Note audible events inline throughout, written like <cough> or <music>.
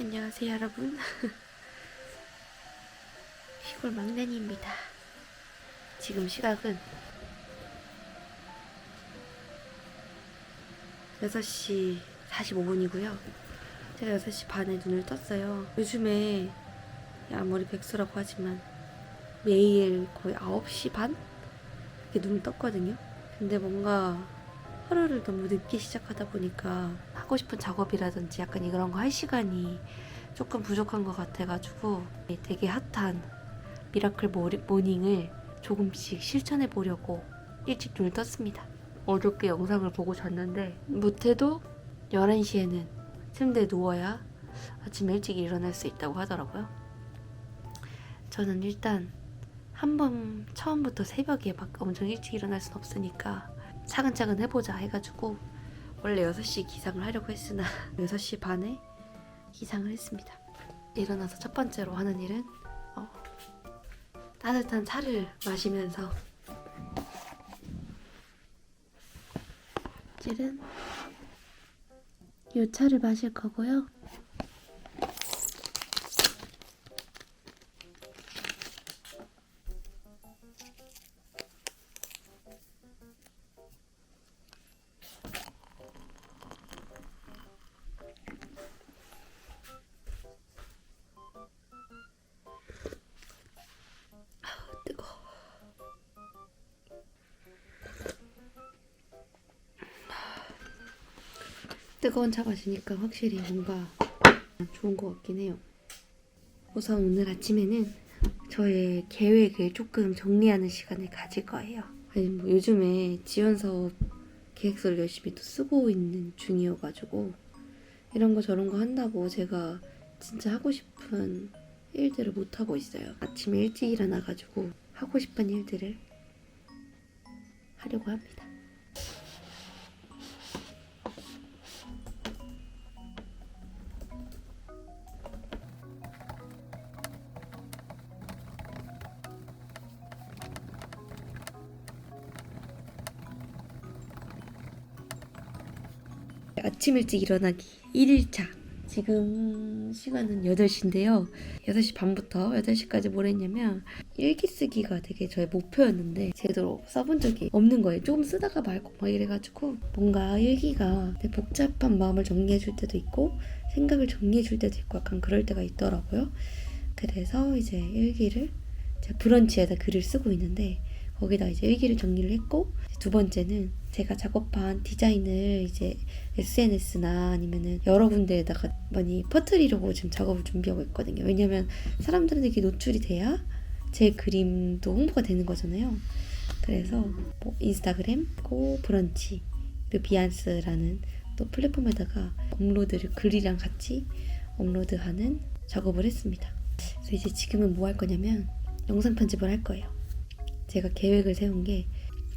안녕하세요 여러분. <laughs> 시골 막내니입니다. 지금 시각은 6시 45분이고요. 제가 6시 반에 눈을 떴어요. 요즘에 아무리 백수라고 하지만 매일 거의 9시 반? 이렇게 눈을 떴거든요. 근데 뭔가 하루를 너무 늦게 시작하다 보니까 하고 싶은 작업이라든지 약간 이런 거 할 시간이 조금 부족한 것 같아가지고 되게 핫한 미라클 모닝을 조금씩 실천해 보려고 일찍 눈을 떴습니다. 어저께 영상을 보고 잤는데 못해도 11시에는 침대에 누워야 아침 일찍 일어날 수 있다고 하더라고요. 저는 일단 한 번 처음부터 새벽에 막 엄청 일찍 일어날 순 없으니까 차근차근 해보자 해가지고 원래 6시 기상을 하려고 했으나 <laughs> 6시 반에 기상을 했습니다. 일어나서 첫 번째로 하는 일은 어, 따뜻한 차를 마시면서 찔은 이 차를 마실 거고요. 뜨거운 차 마시니까 확실히 뭔가 좋은 것 같긴 해요. 우선 오늘 아침에는 저의 계획을 조금 정리하는 시간을 가질 거예요. 아니 뭐 요즘에 지원 사업 계획서를 열심히 또 쓰고 있는 중이어가지고 이런 거 저런 거 한다고 제가 진짜 하고 싶은 일들을 못 하고 있어요. 아침에 일찍 일어나가지고 하고 싶은 일들을 하려고 합니다. 아침 일찍 일어나기. 1일차. 지금 시간은 8시인데요. 6시 반부터 8시까지 뭘 했냐면 일기 쓰기가 되게 저의 목표였는데 제대로 써본 적이 없는 거예요. 조금 쓰다가 말고 막 이래가지고 뭔가 일기가 내 복잡한 마음을 정리해줄 때도 있고 생각을 정리해줄 때도 있고 약간 그럴 때가 있더라고요. 그래서 이제 일기를 제 브런치에다 글을 쓰고 있는데 거기다 이제 일기를 정리를 했고 두 번째는 제가 작업한 디자인을 이제 SNS나 아니면은 여러 군데에다가 많이 퍼뜨리려고 지금 작업을 준비하고 있거든요. 왜냐면 사람들에게 노출이 돼야 제 그림도 홍보가 되는 거잖아요. 그래서 뭐 인스타그램, 고 브런치, 그리고 비안스라는 또 플랫폼에다가 업로드를 글이랑 같이 업로드하는 작업을 했습니다. 그래서 이제 지금은 뭐 할 거냐면 영상 편집을 할 거예요. 제가 계획을 세운 게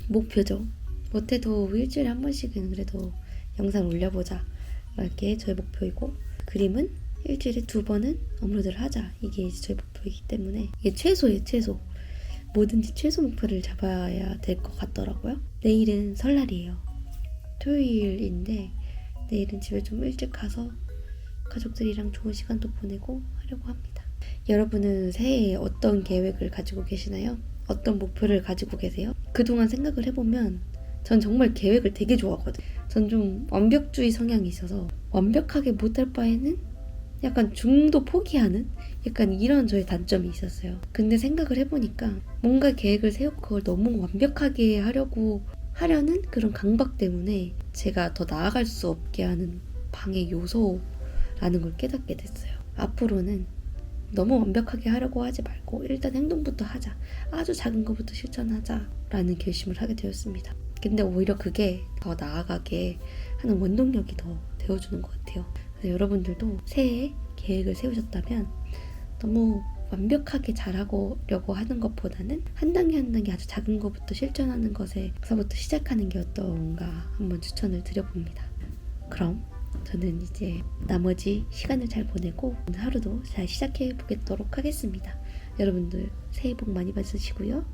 목표죠. 못해도 일주일에 한 번씩은 그래도 영상 올려보자. 이게 저의 목표이고 그림은 일주일에 두 번은 업로드를 하자. 이게 이제 저의 목표이기 때문에 이게 최소예요, 최소. 뭐든지 최소 목표를 잡아야 될 것 같더라고요. 내일은 설날이에요. 토요일인데 내일은 집에 좀 일찍 가서 가족들이랑 좋은 시간도 보내고 하려고 합니다. 여러분은 새해에 어떤 계획을 가지고 계시나요? 어떤 목표를 가지고 계세요? 그동안 생각을 해보면 전 정말 계획을 되게 좋아하거든요. 전좀 완벽주의 성향이 있어서 완벽하게 못할 바에는 약간 중도 포기하는 약간 이런 저의 단점이 있었어요. 근데 생각을 해보니까 뭔가 계획을 세우고 그걸 너무 완벽하게 하려고 하려는 그런 강박 때문에 제가 더 나아갈 수 없게 하는 방해 요소라는 걸 깨닫게 됐어요. 앞으로는 너무 완벽하게 하려고 하지 말고 일단 행동부터 하자. 아주 작은 것부터 실천하자라는 결심을 하게 되었습니다. 근데 오히려 그게 더 나아가게 하는 원동력이 더 되어주는 것 같아요. 그래서 여러분들도 새해 계획을 세우셨다면 너무 완벽하게 잘하려고 하는 것보다는 한 단계 한 단계 아주 작은 것부터 실천하는 것에서부터 시작하는 게 어떤가 한번 추천을 드려봅니다. 그럼 저는 이제 나머지 시간을 잘 보내고 오늘 하루도 잘 시작해 보겠도록 하겠습니다. 여러분들 새해 복 많이 받으시고요.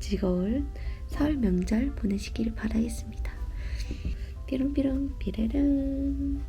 즐거운 설 명절 보내시길 바라겠습니다. 삐롱삐롱 삐레릉